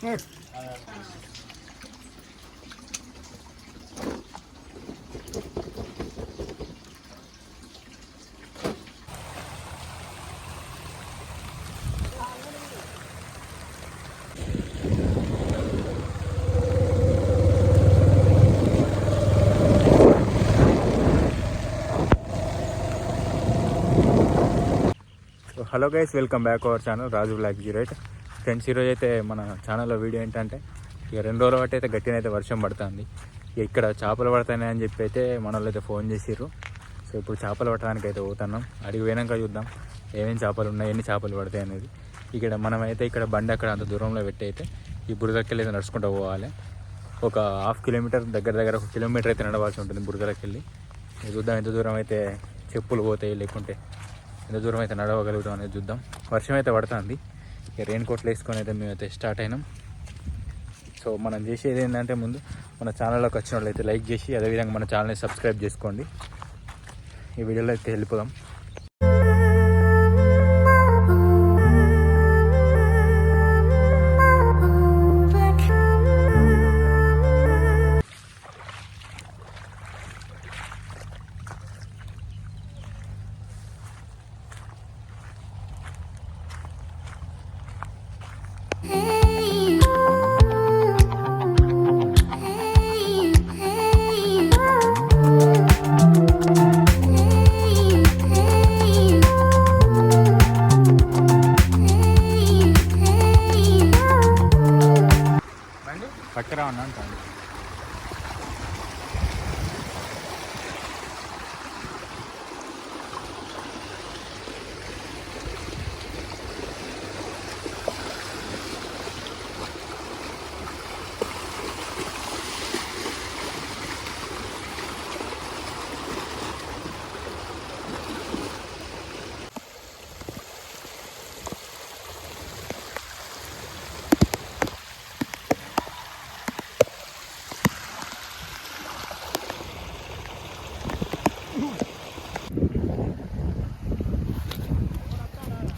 So hello guys welcome back our channel Raju black zero eight friends ఈరోజు అయితే మన ఛానల్లో వీడియో ఏంటంటే ఇక రెండు రోజుల బట్టి అయితే గట్టిన అయితే వర్షం పడుతుంది. ఇక్కడ చేపలు పడతాయి అని చెప్పి అయితే మన వాళ్ళు అయితే ఫోన్ చేసిర్రు. సో ఇప్పుడు చేపలు పట్టడానికి అయితే పోతున్నాం. అడిగి పోయినాక చూద్దాం ఏమేమి చేపలు ఉన్నాయి ఎన్ని చేపలు పడతాయి అనేది. ఇక్కడ మనమైతే ఇక్కడ బండి అక్కడ అంత దూరంలో పెట్టి అయితే ఈ బురదకెళ్ళి అయితే నడుచుకుంటూ పోవాలి. ఒక హాఫ్ కిలోమీటర్ దగ్గర దగ్గర ఒక కిలోమీటర్ అయితే నడవాల్సి ఉంటుంది బురదలోకి వెళ్ళి చూద్దాం ఎంత దూరం అయితే చెప్పులు పోతాయి లేకుంటే. ఎంత దూరం అయితే నడవగలుగుతాం అనేది చూద్దాం. వర్షం అయితే పడుతుంది. ఇక రెయిన్ కోట్లు వేసుకొని అయితే మేమైతే స్టార్ట్ అయినాం. సో మనం చేసేది ఏంటంటే ముందు మన ఛానల్లోకి వచ్చిన వాళ్ళు అయితే లైక్ చేసి అదేవిధంగా మన ఛానల్ని సబ్స్క్రైబ్ చేసుకోండి. ఈ వీడియోలో అయితే వెళ్ళిపోదాం.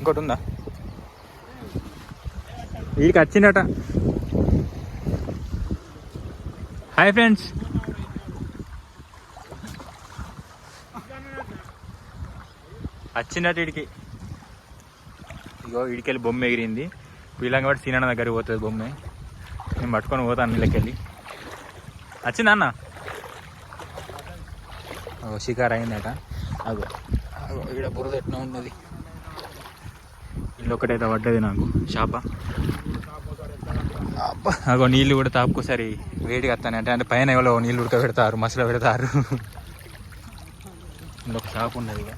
ఇంకోటి ఉందా? వీడికి వచ్చిందట హాయ్ ఫ్రెండ్స్. వచ్చిందట వీడికి ఇగో వీడికెళ్ళి బొమ్మ ఎగిరింది. వీళ్ళంగా బట్టి సీనన్న దగ్గరికి పోతుంది బొమ్మ. నేను పట్టుకొని పోతాను నీళ్ళకెళ్ళి వచ్చిందా అన్న? షికారు షికార్ అయిందట. అగో అగో ఇక్కడ బురద ఎట్లా ఉన్నది? ఇల్లు ఒకటైతే పడ్డది నాకు. అబ్బా, అగో నీళ్ళు కూడా తాపుకోసారి వేడిగా వస్తాను అంటే అంటే పైన ఎవరో నీళ్ళు ఉడకబెడతారు మసలు పెడతారు ఇంకొక షాప్ ఉన్నది ఇక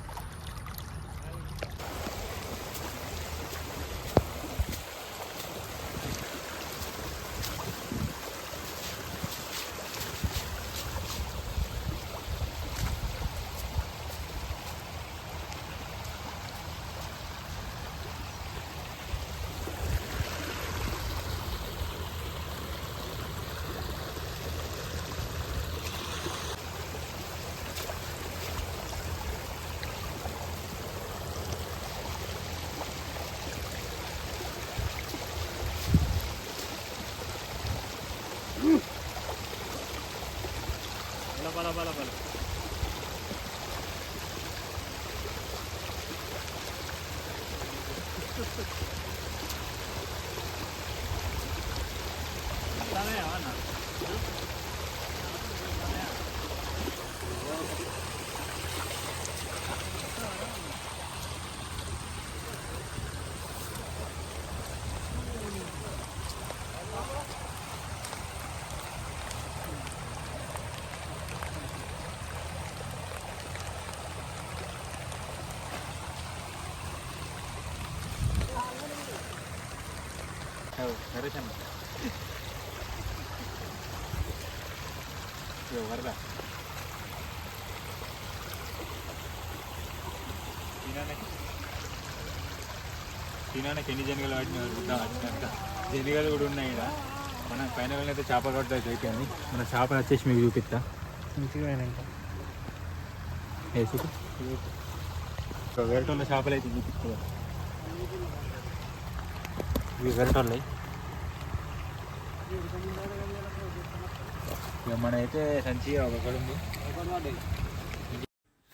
నరేష్ అన్న వరద తినానికి ఎన్ని జనగలు వాటిని చూద్దాం జనగలు కూడా ఉన్నాయి ఇక్కడ మన పైన అయితే చేపలు పడతాయి అయిపోయింది మన చేపలు వచ్చేసి మీకు చూపిస్తా వేసుకు వేరే ఇక్కడ చేపలు అయితే చూపిస్తా ఇవి ఇక మన అయితే సంచి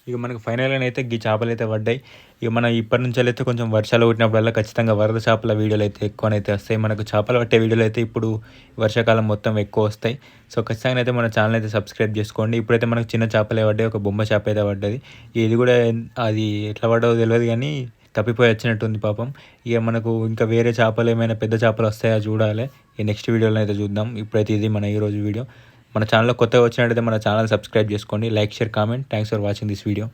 ఇక మనకు ఫైనల్ అయితే ఈ చేపలు అయితే పడ్డాయి. ఇక మనం ఇప్పటి నుంచి అయితే కొంచెం వర్షాలు కొట్టినప్పుడల్లా ఖచ్చితంగా వరద చేపల వీడియోలు అయితే ఎక్కువనైతే వస్తాయి. మనకు చేపలు పట్టే వీడియోలు అయితే ఇప్పుడు వర్షాకాలం మొత్తం ఎక్కువ వస్తాయి. సో ఖచ్చితంగా అయితే మన ఛానల్ అయితే సబ్స్క్రైబ్ చేసుకోండి. ఇప్పుడైతే మనకు చిన్న చేపలే పడ్డాయి ఒక బొమ్మ చేప అయితే పడ్డది. ఇది కూడా అది ఎట్లా పడ్డదో తెలియదు కానీ తప్పిపోయి వచ్చినట్టుంది పాపం. ఇక మనకు ఇంకా వేరే చేపలు ఏమైనా పెద్ద చేపలు వస్తాయా చూడాలి. ఈ నెక్స్ట్ వీడియోలో అయితే చూద్దాం. ఇప్పుడైతే ఇది మన ఈరోజు వీడియో. మన ఛానల్లో కొత్తగా వచ్చినట్టయితే మన ఛానల్ సబ్స్క్రైబ్ చేసుకోండి. Like share comment thanks for watching this video